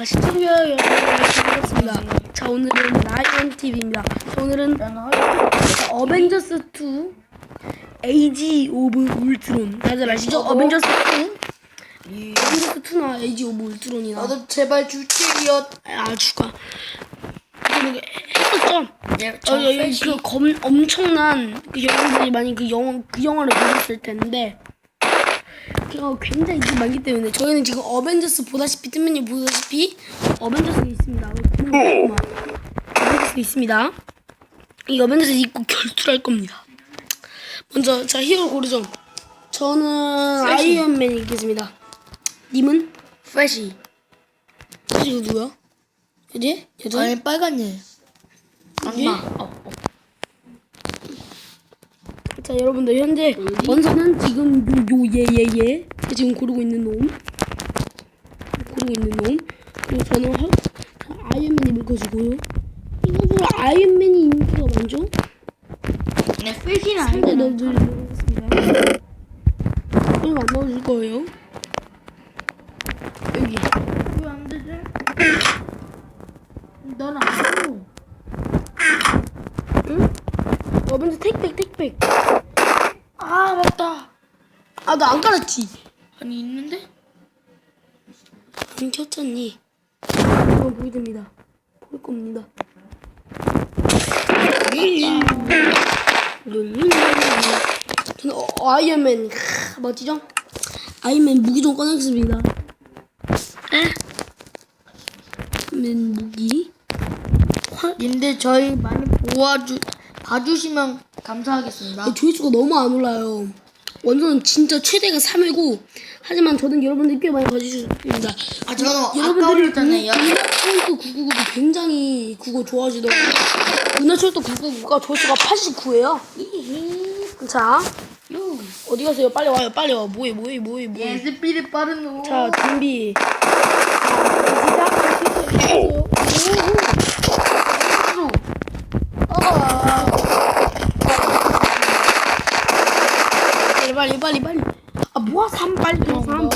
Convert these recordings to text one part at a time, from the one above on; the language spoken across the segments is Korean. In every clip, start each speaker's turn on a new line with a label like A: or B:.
A: 자, 시청자 여러분 반갑습니다. 자, 오늘은 라이언 TV입니다. 자, 오늘은 자, 어벤져스 2 에이지 오브 울트론. 다들 아시죠? 어 벤져스 2. 어벤져스 2나 에이지 오브 울트론이나.
B: 나도 제발 주치리엇.
A: 아, 주가. 이거 했었죠?
B: 예,
A: 어,
B: 패시.
A: 그 검, 엄청난 그 여러분들이 많이 그 영화 그 영화를 보셨을 텐데 그거 굉장히 인기 많기 때문에 저희는 지금 어벤져스 보다시피 뜨면요 보다시피 어벤져스가 있습니다. 어, 어벤져스가 있습니다. 이 어벤져스 입고 결투를 할 겁니다. 먼저 자 히어로 고르죠. 저는
B: 패시.
A: 아이언맨이 있겠습니다. 님은?
B: 패시.
A: 혹시 이거 누구야? 여자? 여자?
B: 아니 빨간 얘.
A: 예?
B: 악마. 어.
A: 자 여러분들 현재 원서는 지금 요요예예 예 지금 고르고 있는 놈 고르고 있는 놈 그리고 저는 하, 자, 아이언맨이 물거주고요 이거 아이언맨이 인기가 많죠?
B: 네,
A: 상대
B: 아니잖아.
A: 넣어드리도록 하겠습니다 이거 안 넣어줄 거예요 여기
B: 왜 안 되지? 너는 안 줘.
A: 응? 어 먼저 택백 택백.
B: 아
A: 나 안 깔았지
B: 아니 있는데?
A: 안 켰잖니 이거 보게 됩니다 볼 겁니다 저는 어, 어, 아이언맨 크, 멋지죠? 아이언맨 무기 좀 꺼내겠습니다 에? 아이언맨 무기 활
B: 근데 저희 많이 보아주 봐주시면 감사하겠습니다.
A: 아, 조회수가 너무 안 올라요 완전 진짜 최대가 3회고 하지만 저는 여러분들이 꽤 많이 봐주십니다
B: 아 저는 아까
A: 여러분들이
B: 올렸잖아요.
A: 은하철도 999도 굉장히 그거 좋아하시더라고요. 은하철도 999가 조회수가 89예요. 자,
B: 요.
A: 어디 가세요? 빨리 와요. 빨리 와. 뭐해, 뭐해, 뭐해, 뭐해.
B: 예, 스피드 빠른 놈.
A: 자, 준비. 자, 시작. 빨리, 빨리, 빨리, 빨리. 아, 뭐야, 3, 빨리, 3.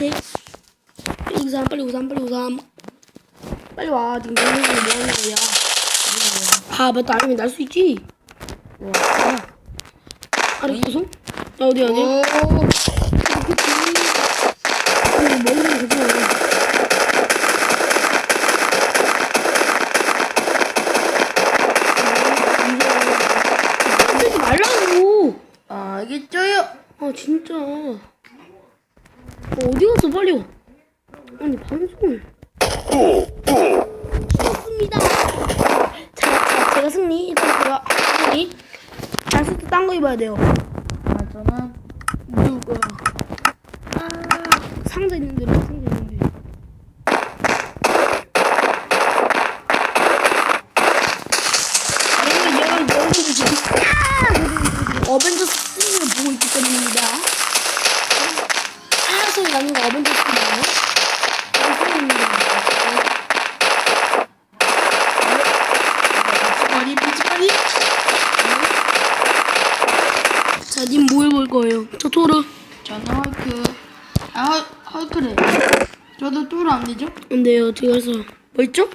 A: 네. 빨리 우삼, 빨리 우삼, 빨리 우삼. 빨리 와. 지금 너네 뭐 하는 거야? 아, 맞다. 아니면 날 수 있지? 와. 아래 구성? 야, 어디, 어디? 쓰지 말라고!
B: 아, 알겠죠요?
A: 아, 진짜. 어, 어디 갔어, 빨리 와. 아니, 방송을. 좋습니다. 자, 자, 제가 승리. 일단 제가 승리. 단수도 딴거 입어야 돼요.
B: 아, 저는
A: 누구 거야? 아, 상자 있는 대로, 상자 있는 대로. 여러분, 여러분, 여러분들 지금 아! 어벤져스 3를 보고 있기 때문입니다. 아, 소리 나는 거 어벤져스 3이에요?
B: 머리 피치머리.
A: 자, 님뭐 해볼 거예요? 저 토르.
B: 저는 헐크. 아, 헐, 헐크래. 저도 뚜르 안 되죠?
A: 안 돼요. 제가 해서. 뭐 있죠?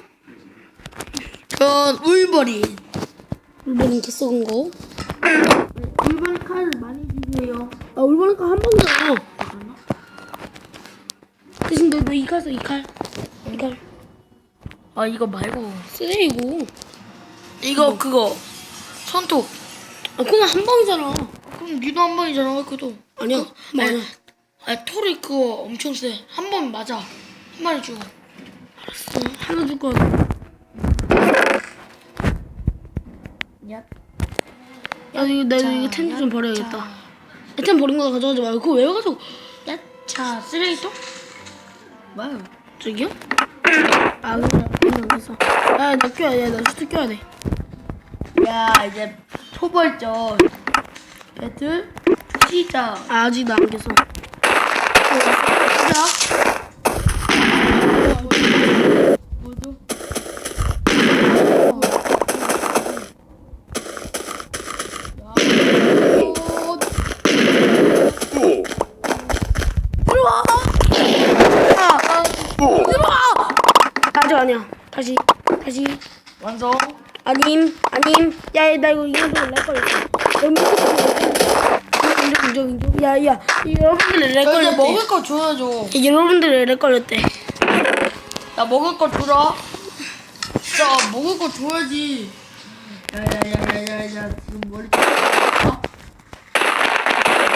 B: 전 울버린.
A: 울버린 개 썩은 거.
B: 울버린 칼을 많이 주세요.
A: 아, 울버린 거한 번이잖아. 대신 너, 너이 칼 써, 이 칼. 이 칼.
B: 아, 이거 말고.
A: 쓰레, 이거.
B: 이거 그거. 손톱.
A: 아, 그건 한 방이잖아.
B: 그럼 니도 한 번이잖아, 헐크도.
A: 아니야.
B: 어,
A: 많아.
B: 아, 털이 그거 엄청 세. 한 번 맞아. 한 마리 주고.
A: 알았어. 하나 줄 거야.
B: 야.
A: 야, 이거, 나 이거 텐트 좀 버려야겠다. 텐트 버린 거 가져가지 말고. 그거 왜 가지고.
B: 야차 쓰레기통? 뭐야?
A: 저기요? 아, 그냥, 그냥 됐어. 야, 나 껴야 돼. 나 슈트 껴야 돼.
B: 야 이제 초벌전 배틀 시작.
A: 아, 아직 꼈어.
B: 시작. 뭐죠?
A: 들어와! 들어와! 아니야. 다시 다시
B: 완성.
A: 아님 아님 야야 나 이거 이거 렉 걸렸어. 인정 인정. 야야 여러분들 렉 걸렸대.
B: 먹을 거 줘야죠.
A: 야, 여러분들 렉 걸렸대.
B: 야 먹을 거 주라. 자 먹을 거 줘야지. 야야야야야야 지금 머리. 어?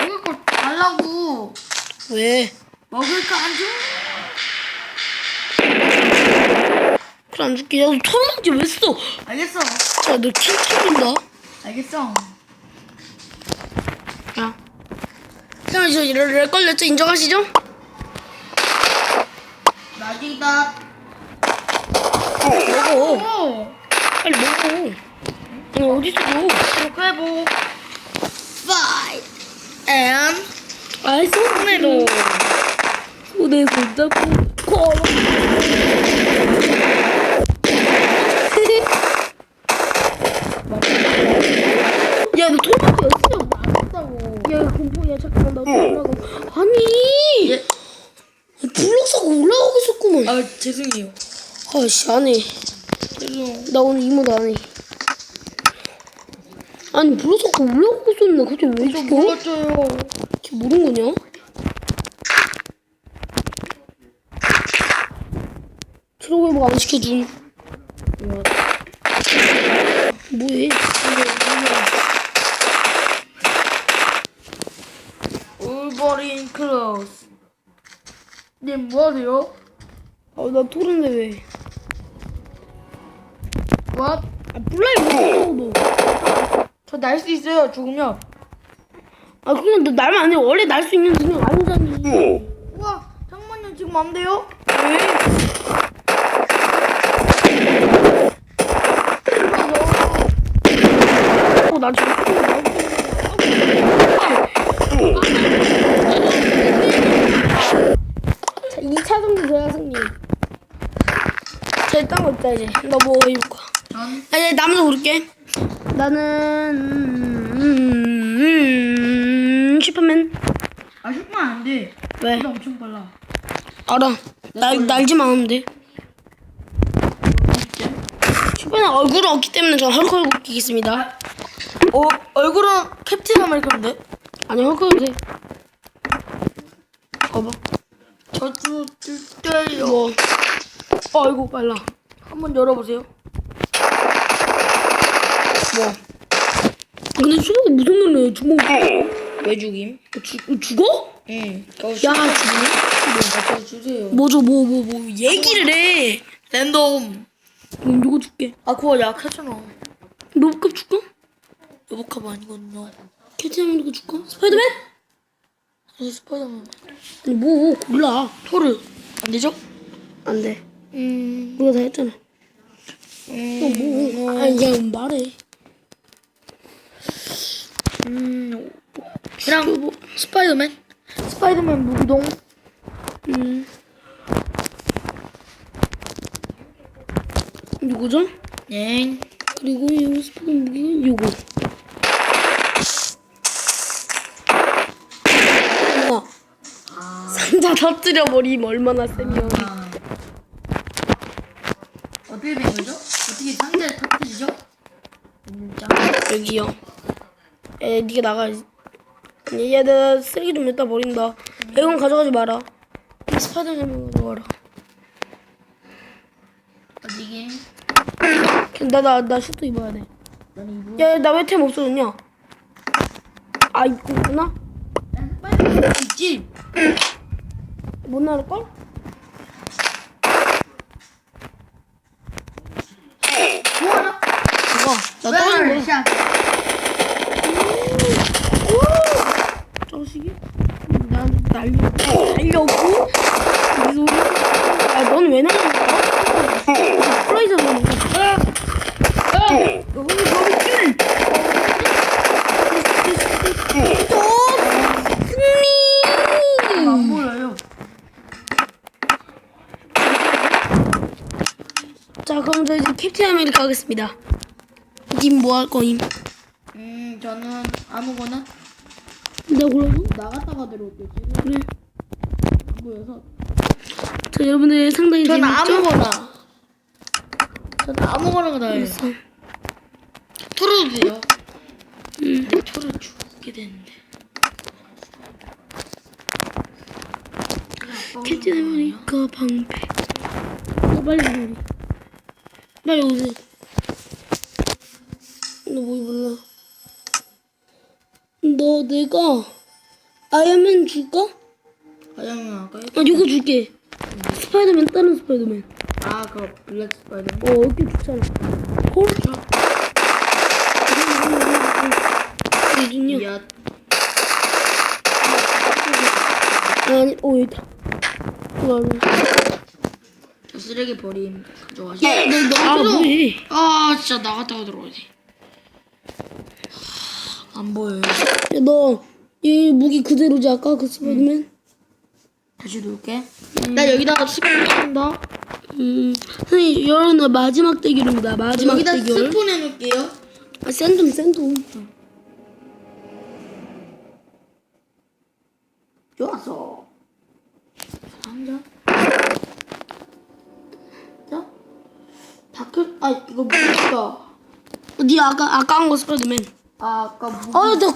B: 먹을 거 달라고.
A: 왜?
B: 먹을 거 안 줘?
A: 안 줄게. 야너 토론한지 왜 써?
B: 알겠어.
A: 야너 킹킹인다.
B: 알겠어.
A: 이런 렉 걸렸죠? 인정하시죠?
B: 나기다.
A: 먹어.
B: 오.
A: 빨리 먹어. 아니 어디 있어?
B: 이렇게 해보. Five and
A: 아이 손으로. 손에 손 잡고 걸어. 야, 너 토마토 였으면 맛있다고. 야, 공포, 야, 잠깐만, 나 올라가. 아니!
B: 예.
A: 블록 사고 올라가고 있었구만.
B: 아 죄송해요.
A: 아씨, 안 해.
B: 죄송.
A: 나 오늘 이모도 안 해. 아니, 블록 사고 올라가고 있었는데, 갑자기
B: 왜저
A: 죽여?
B: 몰랐어요.
A: 걔 모르는 거냐? 트로그 회복 안 시켜준. 뭐해?
B: 울버린 크로스. 님 뭐하세요?
A: 아, 나 토른데 왜?
B: What?
A: 아, 플라이 못 너.
B: 저날 수 있어요. 죽으면.
A: 아, 그냥 너 날면 안 돼. 원래 날 수 있는 능력 아니잖니.
B: 우와 장모님 지금 안 돼요?
A: 어, 나 지금 자, 2차 정도 돼야 승리. 자, 일단 거 있다, 이제. 너뭐 해볼까?
B: 전
A: 아, 이제 남자 고를게. 나는 음, 음, 슈퍼맨.
B: 아 슈퍼만 안 돼.
A: 왜?
B: 나 엄청 빨라.
A: 알아. 날 날지만 돼. 슈퍼맨 얼굴은 없기 때문에 전 헐크를 끼겠습니다.
B: 어 얼굴은 캡틴 아메리카인데?
A: 아니 헐크도 돼. 봐봐.
B: 저주 줄게요.
A: 뭐? 아이고 빨라.
B: 한번 열어보세요.
A: 뭐? 근데 수박이 무슨 노래야? 주먹.
B: 왜 죽임?
A: 주, 죽어?
B: 응.
A: 야 죽네.
B: 저 주세요.
A: 뭐죠? 뭐 뭐 뭐 얘기를 해.
B: 랜덤.
A: 그럼 누구 줄게?
B: 아 그거 약하잖아.
A: 로봇캅 줄까?
B: 로봇캅 아니거든요.
A: 캡틴 아메리카 줄까? 스파이더맨?
B: 아 스파이더맨.
A: 아니 뭐 골라. 토르.
B: 안 되죠?
A: 안 돼.
B: 음.
A: 우리가 다 했잖아.
B: 음.
A: 뭐? 아니 그냥 말해.
B: 음. 그냥 스파이더맨. 스파이더맨 무기동.
A: 음. 요거죠?
B: 네.
A: 그리고 이 스푼 무기는 요거. 우와. 상자 터뜨려 버리면 얼마나 세면.
B: 아. 어떻게 된 거죠? 어떻게 상자를 터뜨리죠? 진짜.
A: 여기요. 에, 니가 나가야지. 아니, 얘, 나 쓰레기 좀 냈다 버린다. 이건 가져가지 마라. 이 스파이더맨 가져가라.
B: 어디게?
A: 나, 나, 나 슈트 입어야 돼.
B: 난 이거.
A: 야, 나 왜 템 없어졌냐? 아, 입고 있구나?
B: 있지.
A: 못 나올 걸?
B: 뭐하나?
A: 이거. 나 떨어진 거야. 자식이? 난 날려, 날려고? 이 소리? 아, 넌왜 날린 거야? 아!
B: 안 보여요.
A: 자, 그럼 저 이제 캡틴 아메리카 하겠습니다. 님 뭐 할 거임?
B: 음, 저는 아무거나
A: 내가 골라줘?
B: 나갔다가 들어올게요.
A: 그래.
B: 안 보여서.
A: 자, 여러분들 상당히
B: 저는
A: 재밌죠?
B: 아무거나. 아무거나 다 해.
A: 알았어.
B: 털어도 돼요.
A: 응.
B: 내 털어 죽게 되는데.
A: 캡틴 아메리카 방패. 너 빨리 오세요. 빨리 오세요. 너 뭐 입을래? 너 내가 아이언맨 줄까?
B: 과장님 아까
A: 아 이거 줄게. 스파이더맨 다른 스파이더맨.
B: 아 그거 블랙 스파이더.
A: 어 이렇게 좋잖아. 헐. 이준요.
B: 야
A: 아니 오 여기다. 이거 알아.
B: 저 쓰레기 버림 가져가시.
A: 아 뭐해?
B: 아 진짜 나갔다가 들어오지. 안 보여요.
A: 야, 너, 이 무기 그대로지, 아까 그 스파이더맨?
B: 다시 놓을게. 나 여기다가 스폰 한다.
A: 음, 선생님, 여러분, 마지막 대결입니다. 마지막
B: 여기다
A: 대결.
B: 스폰 해놓을게요.
A: 아, 샌돔, 샌돔.
B: 좋았어. 상자. 자. 다크. 아 이거 뭐야?
A: 어, 니 아까, 아까 한 거 스파이더맨.
B: 아 아까 무.
A: 아, 나